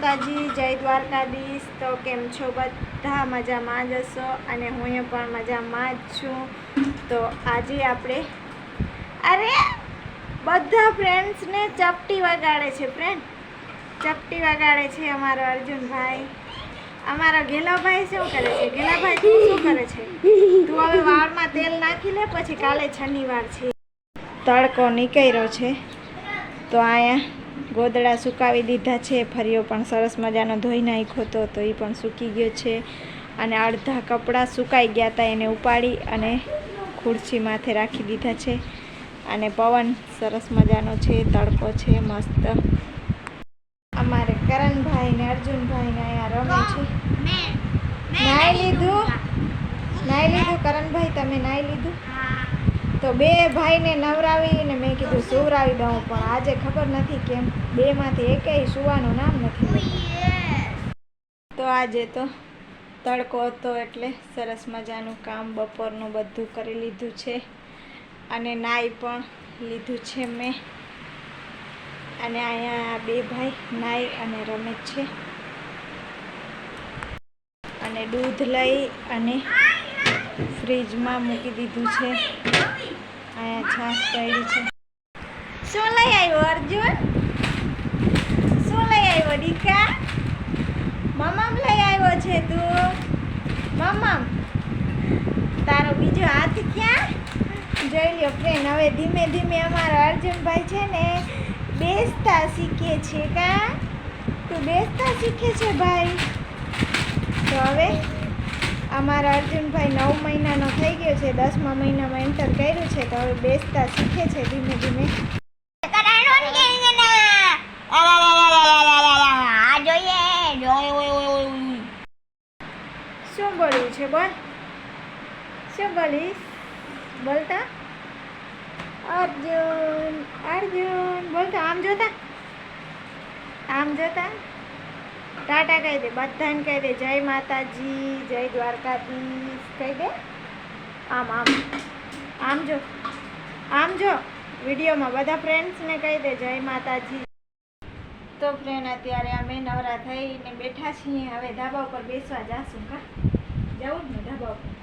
માતાજી, જય દ્વારકાધીશ. તો કેમ છો બધા? મજામાં જ હશો? અને હું એ પણ મજામાં જ છું. તો આજે આપણે, અરે, બધા ફ્રેન્ડ્સને ચપટી વગાડે છે ફ્રેન્ડ ચપટી વગાડે છે અમારો અર્જુનભાઈ. અમારો ઘેલાભાઈ શું કરે છે? ગેલાભાઈ તું શું કરે છે? તું હવે વાળમાં તેલ નાખી લે, પછી કાલે શનિવાર છે. તડકો નીકળ્યો છે. તો અહીંયા ગોદડા સુકાવી દીધા છે ફરીઓ પણ સરસ મજાનો ધોઈ નાખ્યો હતો તો એ પણ સૂકી ગયો છે. અને અડધા કપડાં સુકાઈ ગયા હતા એને ઉપાડી અને ખુરશી માથે રાખી દીધા છે. અને પવન સરસ મજાનો છે તડકો છે મસ્ત. અમારે કરણભાઈ ને અર્જુનભાઈ ને અહીંયા રમે છે. નાઈ લીધું. નાઈ લીધું? કરણભાઈ તમે નાઈ લીધું? તો બે ભાઈને નવરાવીને મેં કીધું સુવરાવી દઉં, પણ આજે ખબર નથી કેમ. બેમાંથી એકેય સુવાનું નામ નથી તો આજે તો તડકો હતો એટલે સરસ મજાનું કામ બપોરનું બધું કરી લીધું છે. અને નાઈ પણ લીધું છે મેં. અને અહીંયા બે ભાઈ, નાઈ અને રમે છે. અને દૂધ લઈ અને ફ્રીજમાં મૂકી દીધું છે. શું લઈ આવ્યો, અર્જુન? શું લઈ આવ્યો, દીકા? મમ્મમ લઈ આવ્યો છે તું. મમ્મમ તારો બીજો હાથ ક્યાં? જોઈ લ્યો ફ્રેન્ડ હવે ધીમે ધીમે અમારા અર્જુનભાઈ છે ને બેસતા શીખે છે કા? તું બેસતા શીખે છે ભાઈ? તો હવે અમારા અર્જુનભાઈ નવ મહિનાનો થઈ ગયો છે, દસમા મહિનામાં એન્ટર કર્યું છે, તો હવે બેસતા શીખે છે ધીમે ધીમે. શું બોલ્યું છે, બોલ. શું બોલીશ? બોલતા? અર્જુન અર્જુન, બોલતા, આમ જોતા? આમ જોતા? ટાટા કહી દે, બધાને કહી દે, જય માતાજી, જય દ્વારકાધીશ, કહી દે. આમ આમ આમ જો આમ જો, વિડીયોમાં બધા ફ્રેન્ડ્સને કહી દે, જય માતાજી. તો ફ્રેન્ડ અત્યારે અમે નવરા થઈને બેઠા છીએ, હવે ધાબા ઉપર બેસવા જાશું, કા? જવું જ ને ધાબા ઉપર?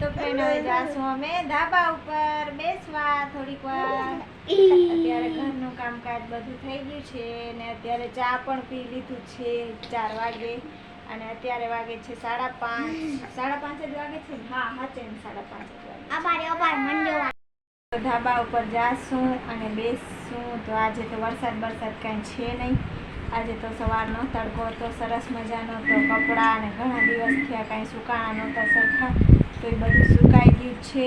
તો ફ્રેન્ડ હવે જાશું અમે ધાબા ઉપર બેસવા થોડીક વાર. અત્યારે ઘરનું કામકાજ બધું થઈ ગયું છે ને અત્યારે ચા પણ પી લીધું છે ચાર વાગે. અને અત્યારે વાગે છે સાડા પાંચ. સાડા પાંચ જ વાગે છે? હા હા છે સાડા પાંચ વાગે ધાબા ઉપર જાશું અને બેસશું. તો આજે તો વરસાદ વરસાદ કાંઈ છે નહીં. આજે તો સવારનો તડકો હતો સરસ મજાનો તો કપડાં અને ઘણા દિવસ થયા કાંઈ સુકાણા નહોતા સરખા. તો એ બધું સુકાઈ ગયું છે.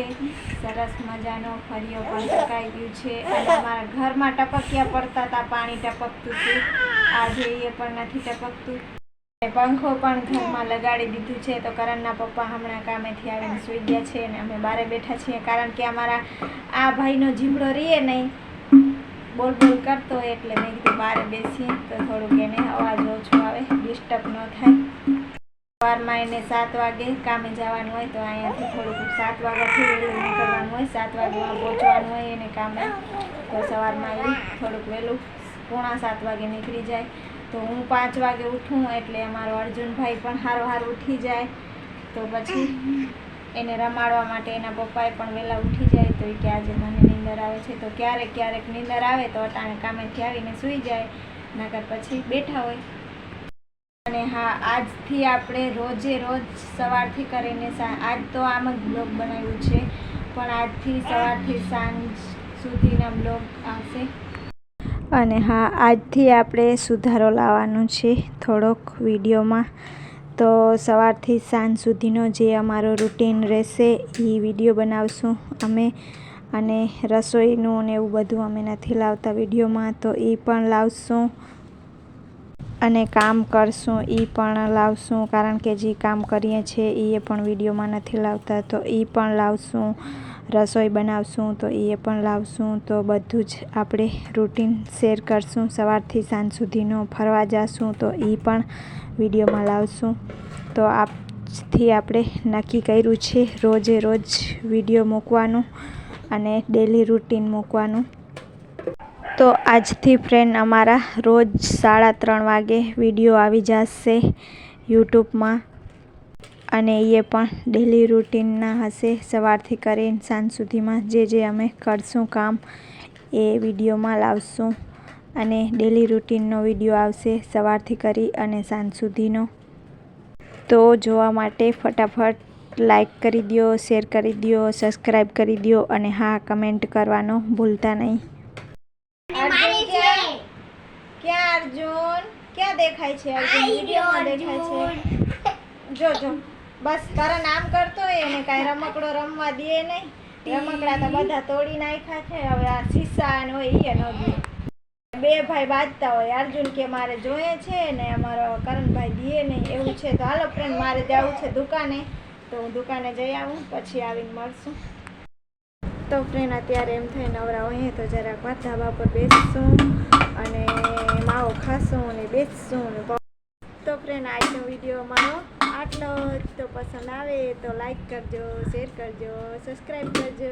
સરસ મજાનો ફરિયો પણ સુકાઈ ગયું છે. અને અમારા ઘરમાં ટપકિયા પડતા હતા, પાણી ટપકતું હતું. આજે એ પણ નથી ટપકતું. પંખો પણ ઘરમાં લગાડી દીધું છે. તો કરણના પપ્પા હમણાં કામેથી આવીને સૂઈ ગયા છે અને અમે બારે બેઠા છીએ. કારણ કે અમારા આ ભાઈનો જીમડો રહીએ નહીં. બોલ બોલ કરતો હોય એટલે મેં કીધું બહાર બેસીએ તો થોડુંક એને અવાજ ઓછો આવે ડિસ્ટર્બ ન થાય. સવારમાં એને સાત વાગે કામે જવાનું હોય તો અહીંયાથી થોડુંક સાત વાગ્યાથી વહેલું નીકળવાનું હોય, સાત વાગ્યામાં પહોંચવાનું હોય એને કામે. તો સવારમાં એ થોડુંક વહેલું, પોણા સાત વાગે નીકળી જાય. તો હું પાંચ વાગે ઉઠું એટલે અમારો અર્જુનભાઈ પણ હારો હાર ઉઠી જાય. તો પછી એને રમાડવા માટે એના પપ્પાએ પણ વહેલા ઉઠી જાય તો એ કે આજે મને નીંદર આવે છે. તો ક્યારેક ક્યારેક નીંદર આવે તો અટાણે કામેથી આવીને સૂઈ જાય, નકર પછી બેઠા હોય. અને હા, આજથી આપણે રોજે રોજ સવારથી કરીને આજ તો આમ જ બ્લોગ બનાવ્યું છે, પણ આજથી સવારથી સાંજ સુધીના બ્લોગ આવશે. અને હા, આજથી આપણે સુધારો લાવવાનો છે થોડોક વિડીયોમાં. તો સવારથી સાંજ સુધીનો જે અમારો રૂટીન રહેશે એ વીડિયો બનાવશું અમે. અને રસોઈનું ને એવું બધું અમે નથી લાવતા વિડીયોમાં, તો એ પણ લાવશું. અને કામ કરશું એ પણ લાવશું. કારણ કે જે કામ કરીએ છીએ એ પણ વિડીયોમાં નથી લાવતા, તો એ પણ લાવશું. રસોઈ બનાવશું, તો એ પણ લાવશું, તો બધું જ આપણે રૂટીન શેર કરશું. સવારથી સાંજ સુધીનો ફરવા જશું, તો એ પણ વિડીયોમાં લાવશું. તો આજથી આપણે નક્કી કર્યું છે રોજે રોજ વીડિયો મૂકવાનું અને ડેલી રૂટીન મૂકવાનું. તો આજથી ફ્રેન્ડ અમારા રોજ સાડા ત્રણ વાગે વીડિયો આવી જશે યુટ્યુબમાં. અને એ પણ ડેલી રૂટીનના હશે સવારથી કરીને સાંજ સુધીમાં જે જે અમે કરશું કામ એ વિડીયોમાં લાવશું. અને ડેલી રૂટીનનો વીડિયો આવશે સવારથી કરી અને સાંજ સુધીનો. તો જોવા માટે ફટાફટ લાઈક કરી દો શેર કરી દો સબસ્ક્રાઈબ કરી દો અને હા કમેન્ટ કરવાનો ભૂલતા નહીં. ક્યાં? અર્જુન? ક્યાં દેખાય છે અર્જુન? વિડીયોમાં દેખાય છે? જો જો. બસ તારા નામ કરતો હોય એને કાંઈ રમકડો રમવા દે નહીં. રમકડા તો બધા તોડી નાખ્યા છે હવે આ શીશા ને હોય એ ન દે. બે ભાઈ બાજતા હોય અર્જુન કે મારે જોઈએ છે ને અમારો કરણભાઈ દીએ નહીં એવું છે તો હાલો ફ્રેન્ડ મારે જવું છે દુકાને. તો હું દુકાને જઈ આવું પછી આવીને મળશું. તો ફ્રેન્ડ અત્યારે એમ થઈ નવરા હોઈએ તો જરાક વાત ધાબા પર બેસશું અને માવો ખાશું અને બેસશું તો ફ્રેન્ડ આજનો વીડિયો મારો આટલો. તો પસંદ આવે તો લાઈક કરજો શેર કરજો સબસ્ક્રાઈબ કરજો,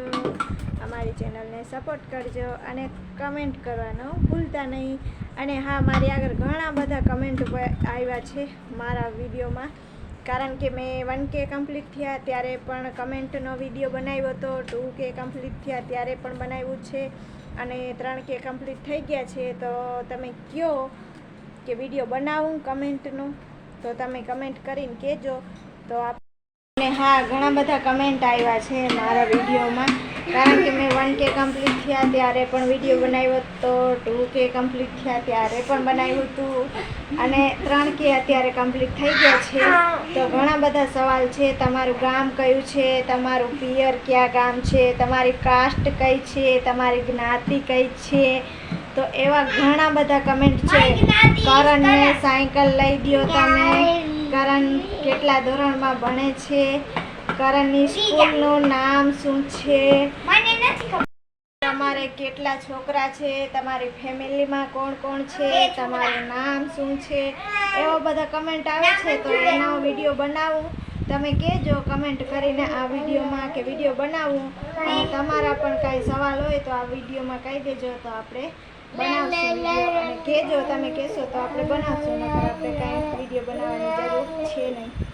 અમારી ચેનલને સપોર્ટ કરજો અને કમેન્ટ કરવાનો ભૂલતા નહીં. અને હા, મારી આગળ ઘણા બધા કમેન્ટ આવ્યા છે મારા વિડીયોમાં. કારણ કે મેં વન કે કમ્પ્લીટ થયા ત્યારે પણ કમેન્ટનો વીડિયો બનાવ્યો હતો ટુ કે કમ્પ્લીટ થયા ત્યારે પણ બનાવ્યું છે. અને ત્રણ કે કમ્પ્લીટ થઈ ગયા છે, તો તમે કહો કે વીડિયો બનાવું કમેન્ટનું તો તમે કમેન્ટ કરીને કહેજો. તો આપ હા, ઘણા બધા કમેન્ટ આવ્યા છે મારા વિડીયોમાં. કારણ કે મેં વન કે કમ્પ્લીટ થયા ત્યારે પણ વીડિયો બનાવ્યો હતો ટુ કે કમ્પ્લીટ થયા ત્યારે પણ બનાવ્યું હતું. અને ત્રણ કે અત્યારે કમ્પ્લીટ થઈ ગયા છે. તો ઘણા બધા સવાલ છે. તમારું ગામ કયું છે? તમારું પિયર ક્યાં ગામ છે? તમારી કાસ્ટ કઈ છે? તમારી જ્ઞાતિ કઈ છે? તો એવા ઘણા બધા કમેન્ટ છે. કરણને સાયકલ લઈ દો તમે. કરણ કેટલા ધોરણમાં ભણે છે? કરણની સ્કૂલનું નામ શું છે? તમારે કેટલા છોકરા છે? તમારી ફેમિલીમાં કોણ કોણ છે? તમારું નામ શું છે? એવા બધા કમેન્ટ આવે છે તો એનો વીડિયો બનાવું. તમે કહેજો કમેન્ટ કરીને આ વિડીયોમાં કે વીડિયો બનાવું. અને તમારા પણ કાંઈ સવાલ હોય તો આ વિડીયોમાં કહી દેજો તો આપણે બનાવશું. કહેજો તમે કહેશો તો આપણે બનાવશું આપણે કાંઈ વીડિયો બનાવવાની જરૂર છે નહીં.